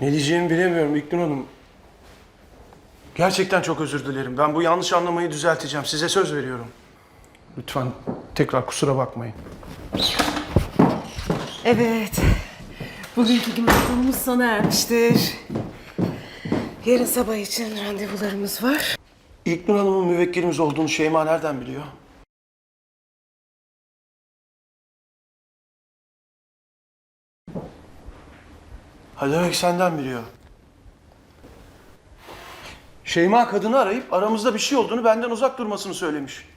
Ne diyeceğimi bilemiyorum İknur Hanım. Gerçekten çok özür dilerim. Ben bu yanlış anlamayı düzelteceğim. Size söz veriyorum. Lütfen tekrar kusura bakmayın. Evet. Bugünkü gün masumumuz sona ermiştir. Yarın sabah için randevularımız var. İlknur Hanım'ın müvekkilimiz olduğunu Şeyma nereden biliyor? Ha demek senden biliyor. Şeyma kadını arayıp aramızda bir şey olduğunu benden uzak durmasını söylemiş.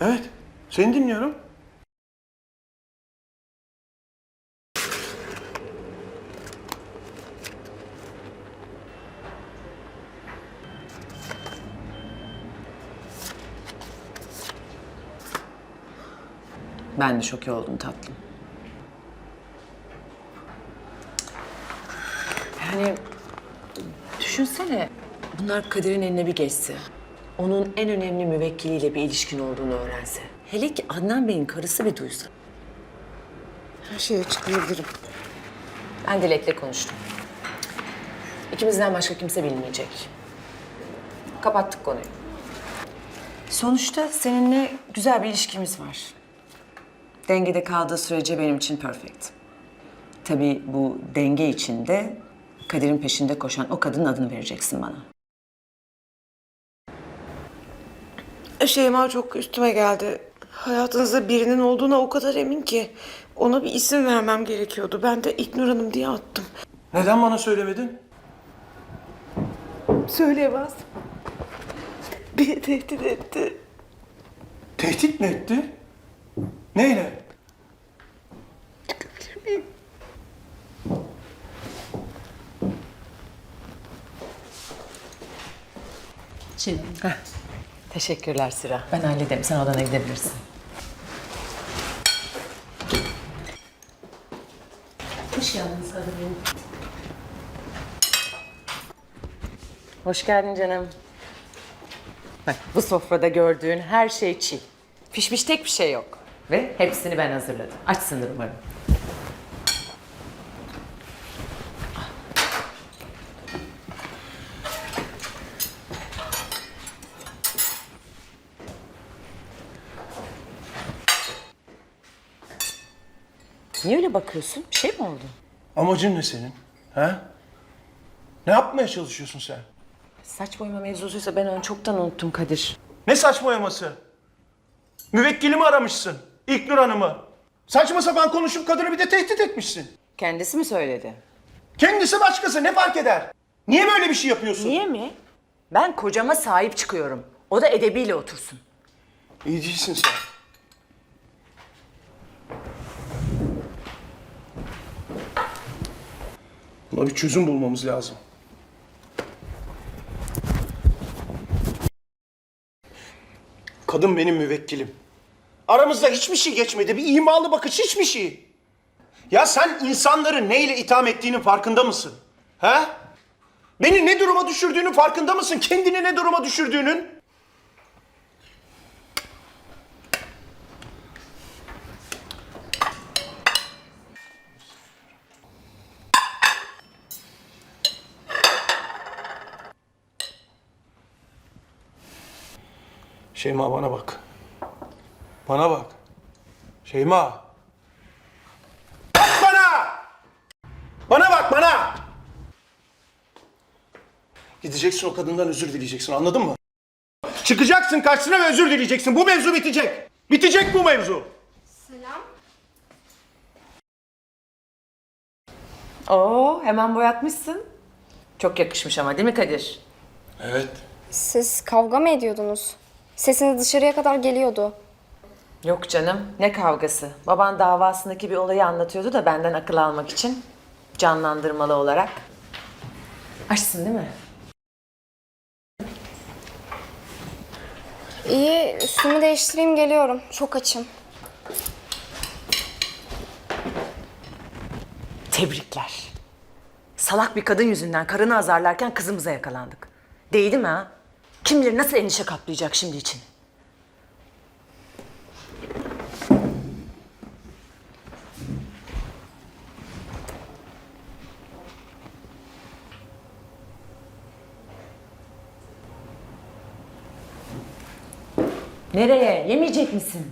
Evet, seni dinliyorum. Ben de şoke oldum tatlım. Yani düşünsene bunlar Kadir'in eline bir geçse. Onun en önemli müvekkiliyle bir ilişkin olduğunu öğrense. Hele ki Adnan Bey'in karısı bir duysa. Her şeyi açıklayabilirim. Ben Dilek'le konuştum. İkimizden başka kimse bilmeyecek. Kapattık konuyu. Sonuçta seninle güzel bir ilişkimiz var. Dengede kaldığı sürece benim için perfect. Tabii bu denge içinde Kadir'in peşinde koşan o kadının adını vereceksin bana. Şeyma çok üstüme geldi. Hayatınızda birinin olduğuna o kadar emin ki ona bir isim vermem gerekiyordu. Ben de İknur Hanım diye attım. Neden bana söylemedin? Söyleyemez. Beni tehdit etti. Tehdit mi etti? Neyle? Şimdi. Teşekkürler Sıra. Ben hallederim. Sen odana gidebilirsin. Hoş geldiniz hanım. Hoş geldin canım. Bak bu sofrada gördüğün her şey çiğ. Pişmiş tek bir şey yok. Ve hepsini ben hazırladım. Açsındır umarım. Niye öyle bakıyorsun? Bir şey mi oldu? Amacın ne senin? Ha? Ne yapmaya çalışıyorsun sen? Saç boyama mevzusuysa ben onu çoktan unuttum Kadir. Ne saçmalaması? Müvekkilimi aramışsın. İlknur Hanım'ı. Saçma sapan konuşup kadını bir de tehdit etmişsin. Kendisi mi söyledi? Kendisi başkası ne fark eder? Niye böyle bir şey yapıyorsun? Niye mi? Ben kocama sahip çıkıyorum. O da edebiyle otursun. İyi değilsin sen. Buna bir çözüm bulmamız lazım. Kadın benim müvekkilim. Aramızda hiçbir şey geçmedi. Bir imalı bakış hiçbir şey. Ya sen insanları neyle itham ettiğinin farkında mısın? Ha? Beni ne duruma düşürdüğünün farkında mısın? Kendini ne duruma düşürdüğünün? Şeyma bana bak. Bana bak. Şeyma. Bak bana! Bana bak bana! Gideceksin o kadından özür dileyeceksin anladın mı? Çıkacaksın karşısına ve özür dileyeceksin. Bu mevzu bitecek. Bitecek bu mevzu. Oo, hemen boyatmışsın. Çok yakışmış ama değil mi Kadir? Evet. Siz kavga mı ediyordunuz? Sesiniz dışarıya kadar geliyordu. Yok canım, ne kavgası. Baban davasındaki bir olayı anlatıyordu da benden akıl almak için. Canlandırmalı olarak. Açsın değil mi? İyi, üstümü değiştireyim geliyorum. Çok açım. Tebrikler. Salak bir kadın yüzünden karını azarlarken kızımıza yakalandık. Değdi mi ha? Kim bilir nasıl endişe kaplayacak şimdi için. Nereye? Yemeyecek misin?